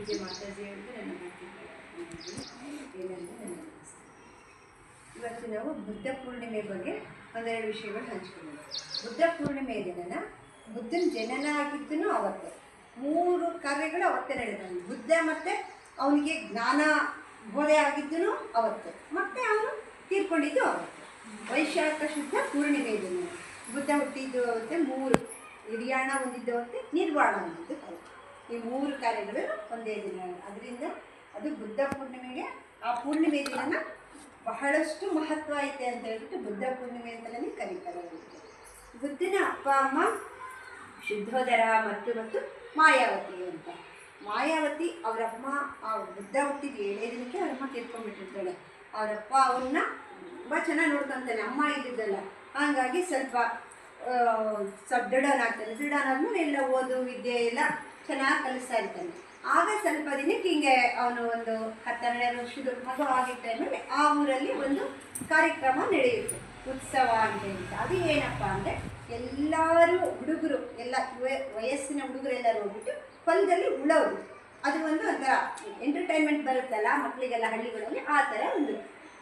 ಪೂಜೆ ನನ್ನ. ಇವತ್ತು ನಾವು ಬುದ್ಧ ಪೂರ್ಣಿಮೆ ಬಗ್ಗೆ ಒಂದೆರಡು ವಿಷಯಗಳು ಹಂಚ್ಕೊಳ್ಳೋಣ. ಬುದ್ಧ ಪೂರ್ಣಿಮೆ ದಿನನ ಬುದ್ಧನ ಜನನ ಆಗಿದ್ದನು ಅವತ್ತು. ಮೂರು ಕಾರ್ಯಗಳು ಅವತ್ತೆ ನಡೆದ ಬುದ್ಧ ಮತ್ತೆ ಅವನಿಗೆ ಜ್ಞಾನ ಬೋಧೆ ಆಗಿದ್ದನು ಅವತ್ತು. ಮತ್ತೆ ಅವನು ತೀರ್ಕೊಂಡಿದ್ದು ಅವತ್ತು. ವೈಶಾಖ ಶುದ್ಧ ಪೂರ್ಣಿಮೆ ದಿನ. ಬುದ್ಧ ಹುಟ್ಟಿದ್ದು ಅವತ್ತೆ ಮೂರು. ಹಿರಿಯಾಣ ಹೊಂದಿದ್ದು ಅವತ್ತೆ ನಿರ್ವಾಣ ಹೊಂದಿದ್ದು ಅವತ್ತು. ಈ ಮೂರು ಕಾರ್ಯಗಳು ಒಂದೇ ದಿನ. ಅದರಿಂದ ಅದು ಬುದ್ಧ ಪೂರ್ಣಿಮೆಗೆ ಆ ಪೂರ್ಣಿಮೆ ದಿನನ ಬಹಳಷ್ಟು ಮಹತ್ವ ಐತೆ ಅಂತ ಹೇಳ್ಬಿಟ್ಟು ಬುದ್ಧ ಪೂರ್ಣಿಮೆ ಅಂತಲೇ ಕರೀತಾರೆ ಬುದ್ಧನ ಅಪ್ಪ, ಅಮ್ಮ, ಶುದ್ಧೋದರ ಮತ್ತು ಮತ್ತು ಮಾಯಾವತಿ ಅಂತ. ಮಾಯಾವತಿ ಅವರಮ್ಮ, ಆ ಬುದ್ಧ ಹುಟ್ಟಿದ ಏಳೇ ದಿನಕ್ಕೆ ಅವರಮ್ಮ ತೀರ್ಕೊಂಡ್ಬಿಟ್ಟಿರ್ತಾಳೆ. ಅವರಪ್ಪ ಅವ್ರನ್ನ ತುಂಬ ಚೆನ್ನಾಗಿ ನೋಡ್ಕೊಂತಾನೆ. ಅಮ್ಮ ಇದ್ದಿದ್ದಲ್ಲ. ಹಾಗಾಗಿ ಸ್ವಲ್ಪ ಸ್ವಲ್ಪ ದೃಢನ್ ಆಗ್ತಾನೆ ಎಲ್ಲ ಓದು, ವಿದ್ಯೆ ಎಲ್ಲ ಚೆನ್ನಾಗಿ ಕಲಿಸ್ತಾ ಇರ್ತಾನೆ. ಆಗ ಸ್ವಲ್ಪ ದಿನಕ್ಕೆ ಹಿಂಗೆ ಅವನು ಒಂದು ಹತ್ತೆರಡು ವರ್ಷದ ಮಗು ಆಗಿದ್ದ ಟೈಮಲ್ಲಿ ಆ ಊರಲ್ಲಿ ಒಂದು ಕಾರ್ಯಕ್ರಮ ನಡೆಯುತ್ತೆ, ಉತ್ಸವ ಅಂತ ಅಂತ ಅದು ಏನಪ್ಪ ಅಂದರೆ ಎಲ್ಲರೂ ಹುಡುಗರು, ಎಲ್ಲ ವಯ- ವಯಸ್ಸಿನ ಹುಡುಗರೆಲ್ಲರೂ ಹೋಗ್ಬಿಟ್ಟು ಹೊಲದಲ್ಲಿ ಉಳೋದು. ಅದು ಒಂದು ಒಂಥರ ಎಂಟರ್ಟೈನ್ಮೆಂಟ್ ಬರುತ್ತಲ್ಲ ಮಕ್ಕಳಿಗೆಲ್ಲ ಹಳ್ಳಿಗಳಲ್ಲಿ ಆ ಥರ ಒಂದು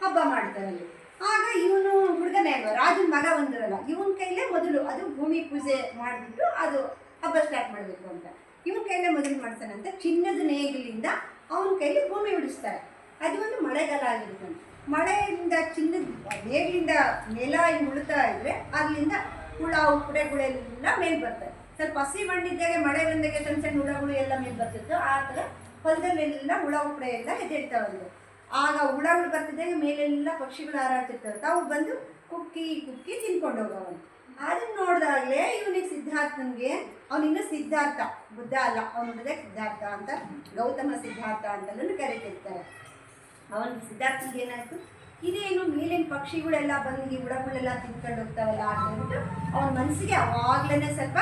ಹಬ್ಬ ಮಾಡ್ತಾರೆ ಆಗ ಇವನು ಹುಡುಗನೇ ರಾಜನ ಮಗ ಬಂದಿರಲ್ಲ ಇವನ ಕೈಲೇ ಮೊದಲು ಅದು ಭೂಮಿ ಪೂಜೆ ಮಾಡಿಬಿಟ್ಟು ಅದು ಹಬ್ಬ ಸ್ಟಾರ್ಟ್ ಮಾಡಬೇಕು ಅಂತ. ಇವನ ಕೈಲೇ ಮೊದಲು ಮಾಡ್ತಾನಂತ ಚಿನ್ನದ ನೇಗಿಲಿಂದ ಅವನ ಕೈಲಿ ಭೂಮಿ ಉಡಿಸ್ತಾರೆ. ಅದು ಒಂದು ಮಳೆಗಾಲ ಆಗಿರುತ್ತೆ ಮಳೆಯಿಂದ ಚಿನ್ನದ ನೇಗಿಲಿಂದ ನೆಲ ಉಳ್ತಾ ಇದ್ರೆ ಅಲ್ಲಿಂದ ಹುಳ ಉಪ್ಪುಡೆಗಳೆಲ್ಲ ಮೇಲೆ ಬರ್ತವೆ ಸ್ವಲ್ಪ ಹಸಿ ಮಣ್ಣಿದ್ದಾಗ ಮಳೆ ಬಂದಾಗ ಸಣ್ಣ ಸಣ್ಣ ಹುಳಗಳು ಎಲ್ಲ ಮೇಲೆ ಬರ್ತಿತ್ತು ಆ ಥರ ಹೊಲದಲ್ಲೆಲ್ಲ ಹುಳ ಉಪ್ಪುಡೆ ಎಲ್ಲ ಎದ್ದೇಳ್ತಾವಲ್ಲ ಆಗ ಹುಳಗಳು ಬರ್ತಿದ್ದಾಗ ಮೇಲೆಲ್ಲ ಪಕ್ಷಿಗಳು ಹಾರಾಡ್ತಿರ್ತವೆ ತಾವು ಬಂದು ಕುಕ್ಕಿ ಕುಕ್ಕಿ ತಿನ್ಕೊಂಡು ಅದನ್ನ ನೋಡಿದಾಗಲೇ ಇವನಿಗೆ ಸಿದ್ಧಾರ್ಥನಿಗೆ ಅವನಿನ್ನು ಸಿದ್ಧಾರ್ಥ. ಬುದ್ಧ ಅಲ್ಲ. ಅವನಿಗೆ ಸಿದ್ಧಾರ್ಥ ಅಂತ, ಗೌತಮ ಸಿದ್ಧಾರ್ಥ ಅಂತಲೂ ಕರೀತಿರ್ತಾರೆ. ಅವನ ಸಿದ್ಧಾರ್ಥನಿಗೆ ಏನಾಯ್ತು? ಇದೇನು ಮೇಲಿನ ಪಕ್ಷಿಗಳೆಲ್ಲ ಬಂದು ಈ ಹುಳಗಳೆಲ್ಲ ತಿನ್ಕೊಂಡು ಹೋಗ್ತಾವಲ್ಲ ಅಂತ ಹೇಳ್ಬಿಟ್ಟು ಅವನ ಮನಸ್ಸಿಗೆ ಅವಾಗ್ಲೇ ಸ್ವಲ್ಪ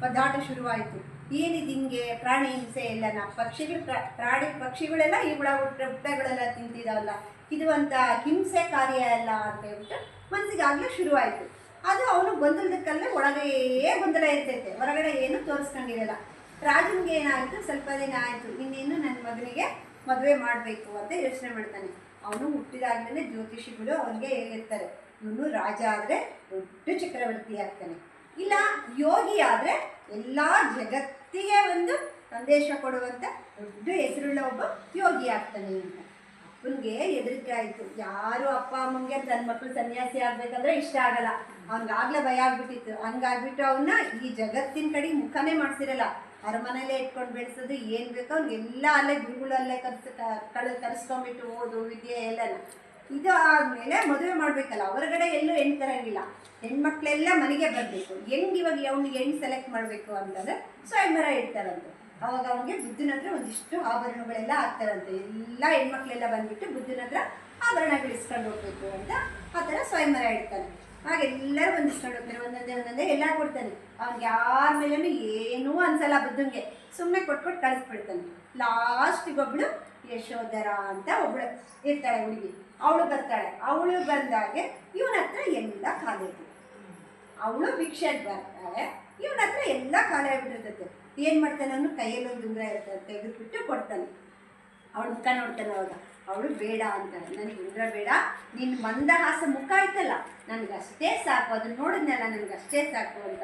ಪದಾಟ ಶುರುವಾಯಿತು. ಏನಿದು ಹಿಂಗೆ ಪ್ರಾಣಿ ಹಿಂಸೆ ಇಲ್ಲ ನಾ ಪಕ್ಷಿಗಳು ಪ್ರಾ- ಪ್ರಾಣಿ ಪಕ್ಷಿಗಳೆಲ್ಲ ಈ ಹುಳ ಹುಟ್ಟ ಹುಟ್ಟಗಳೆಲ್ಲ ತಿಂತಿದಾವಲ್ಲ. ಇದು ಅಂತ ಹಿಂಸೆ ಕಾರ್ಯ ಅಲ್ಲ ಅಂತ ಹೇಳ್ಬಿಟ್ಟು ಮನಸ್ಸಿಗೆ ಆಗಲೇ ಶುರುವಾಯಿತು. ಅದು ಅವನು ಗೊಂದಲದಕ್ಕಲ್ಲೇ ಒಳಗೇ ಗೊಂದಲ ಇರ್ತೈತೆ. ಹೊರಗಡೆ ಏನು ತೋರಿಸ್ಕೊಂಡಿರಲ್ಲ. ರಾಜನಿಗೆ ಏನಾಯಿತು? ಸ್ವಲ್ಪ ದಿನ ಆಯಿತು. ಇನ್ನೇನು ನನ್ನ ಮಗನಿಗೆ ಮದುವೆ ಮಾಡಬೇಕು ಅಂತ ಯೋಚನೆ ಮಾಡ್ತಾನೆ. ಅವನು ಹುಟ್ಟಿದಾಗಲೇ ಜ್ಯೋತಿಷಿಗಳು ಅವನಿಗೆ ಹೇಳಿರ್ತಾರೆ ಇವನು ರಾಜ ಆದರೆ ದೊಡ್ಡ ಚಕ್ರವರ್ತಿ ಆಗ್ತಾನೆ. ಇಲ್ಲ, ಯೋಗಿ ಆದರೆ ಎಲ್ಲ ಜಗತ್ತಿಗೆ ಒಂದು ಸಂದೇಶ ಕೊಡುವಂಥ ದೊಡ್ಡ ಹೆಸರುಳ್ಳ ಒಬ್ಬ ಯೋಗಿ ಆಗ್ತಾನೆ ಅಂತ. ಅಪ್ಪನಿಗೆ ಹೆದರಿಕೆ ಆಯಿತು. ಯಾರು ಅಪ್ಪ, ಅಮ್ಮಂಗೆ ತನ್ನ ಮಕ್ಕಳು ಸನ್ಯಾಸಿ ಆಗ್ಬೇಕಂದ್ರೆ ಇಷ್ಟ ಆಗಲ್ಲ. ಅವ್ನಿಗಾಗ್ಲೇ ಭಯ ಆಗ್ಬಿಟ್ಟಿತ್ತು. ಹಂಗಾಗ್ಬಿಟ್ಟು ಅವನ್ನ ಈ ಜಗತ್ತಿನ ಕಡೆ ಮುಖನೇ ಮಾಡ್ಸಿರಲ್ಲ. ಅರಮನೆಯಲ್ಲೇ ಇಟ್ಕೊಂಡು ಬೆಳೆಸೋದು ಏನು ಬೇಕೋ ಅವ್ನಿಗೆಲ್ಲ ಅಲ್ಲೇ ಗುರುಗಳಲ್ಲೇ ಕರ್ಸ ಕಳೆ ಕರೆಸ್ಕೊಂಡ್ಬಿಟ್ಟು ಓದು, ವಿದ್ಯೆ ಎಲ್ಲ ಇದು ಆದಮೇಲೆ ಮದುವೆ ಮಾಡಬೇಕಲ್ಲ. ಹೊರಗಡೆ ಎಲ್ಲೂ ಹೆಣ್ಣು ತರಂಗಿಲ್ಲ. ಹೆಣ್ಮಕ್ಳೆಲ್ಲ ಮನೆಗೆ ಬರಬೇಕು. ಹೆಂಗೆ ಇವಾಗ ಅವ್ನಿಗೆ ಹೆಣ್ಣು ಸೆಲೆಕ್ಟ್ ಮಾಡಬೇಕು ಅಂತಂದ್ರೆ ಸ್ವಯಂವರ ಇಡ್ತಾರಂತೆ. ಅವಾಗ ಅವನಿಗೆ ಬುದ್ಧನ ಹತ್ರ ಒಂದಿಷ್ಟು ಆಭರಣಗಳೆಲ್ಲ ಹಾಕ್ತಾರಂತೆ ಎಲ್ಲ ಹೆಣ್ಮಕ್ಳೆಲ್ಲ ಬಂದ್ಬಿಟ್ಟು ಬುದ್ಧನ ಹತ್ರ ಆಭರಣಗಳು ಇಸ್ಕೊಂಡು ಹೋಗ್ಬೇಕು ಅಂತ ಆ ಥರ ಸ್ವಯಂವರ ಇಡ್ತಾನೆ. ಹಾಗೆ ಎಲ್ಲರೂ ಒಂದಿಷ್ಟು ಹೋಗ್ತಾರೆ. ಒಂದೊಂದೇ ಒಂದೊಂದೇ ಎಲ್ಲ ಕೊಡ್ತಾನೆ. ಅವ್ನಿಗೆ ಯಾರ ಮೇಲೂ ಏನೂ ಅನ್ಸಲ್ಲ ಬುದ್ಧಂಗೆ. ಸುಮ್ಮನೆ ಕೊಟ್ಕೊಟ್ಟು ಕಳಿಸ್ಬಿಡ್ತಾನೆ. ಲಾಸ್ಟಿಗೊಬ್ಳು ಯಶೋಧರ ಅಂತ ಒಬ್ಳು ಇರ್ತಾಳೆ ಹುಡುಗಿ. ಅವಳು ಬರ್ತಾಳೆ. ಅವಳು ಬಂದಾಗೆ ಇವನ ಹತ್ರ ಎಲ್ಲ ಕಾಲೇಜು. ಅವಳು ಭಿಕ್ಷೆಗೆ ಬರ್ತಾಳೆ. ಇವನ ಹತ್ರ ಎಲ್ಲ ಕಾಲ ಏನು ಮಾಡ್ತಾನೆ ಅವನು? ಕೈಯಲ್ಲಿ ಒಂದು ಉಂಗುರ ಇರ್ತದೆ ತೆಗೆದುಬಿಟ್ಟು ಕೊಡ್ತಾನೆ. ಅವಳು ಮುಖ ನೋಡ್ತಾನೆ ಅವಾಗ. ಅವಳು ಬೇಡ ಅಂತಾಳೆ. ನನಗೆ ಉಂಗುರ ಬೇಡ. ನಿನ್ನ ಮಂದಹಾಸ ಮುಖ ಆಯ್ತಲ್ಲ. ನನಗಷ್ಟೇ ಸಾಕು. ಅದನ್ನ ನೋಡಿದ್ನಲ್ಲ, ನನಗಷ್ಟೇ ಸಾಕು ಅಂತ.